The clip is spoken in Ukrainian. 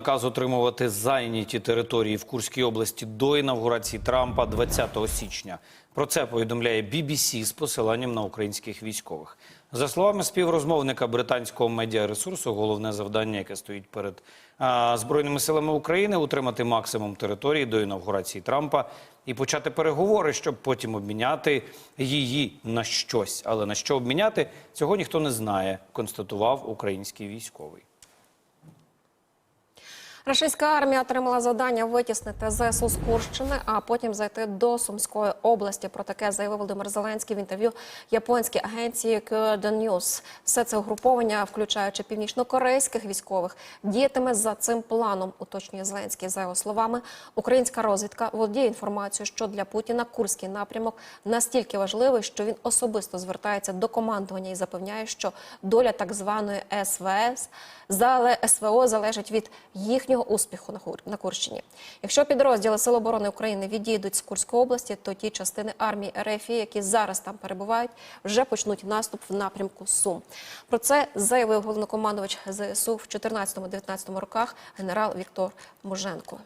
Наказ отримувати зайняті території в Курській області до інавгурації Трампа 20 січня. Про це повідомляє BBC з посиланням на українських військових. За словами співрозмовника британського медіаресурсу, головне завдання, яке стоїть перед а, збройними силами України, утримати максимум території до інавгурації Трампа і почати переговори, щоб потім обміняти її на щось. Але на що обміняти цього ніхто не знає, констатував український військовий. Рашистська армія отримала завдання витіснити ЗСУ з Курщини, а потім зайти до Сумської області. Про таке заявив Володимир Зеленський в інтерв'ю японській агенції Kyodo News. Все це угруповання, включаючи північнокорейських військових, діятиме за цим планом. Уточнює Зеленський. За його словами, українська розвідка володіє інформацією, що для Путіна курський напрямок настільки важливий, що він особисто звертається до командування і запевняє, що доля так званої СВС СВО залежить від їхнього успіху на Курщині. Якщо підрозділи Сил оборони України відійдуть з Курської області, то ті частини армії РФ, які зараз там перебувають, вже почнуть наступ в напрямку Сум. Про це заявив головнокомандувач ЗСУ в 2014-2019 роках генерал Віктор Муженко.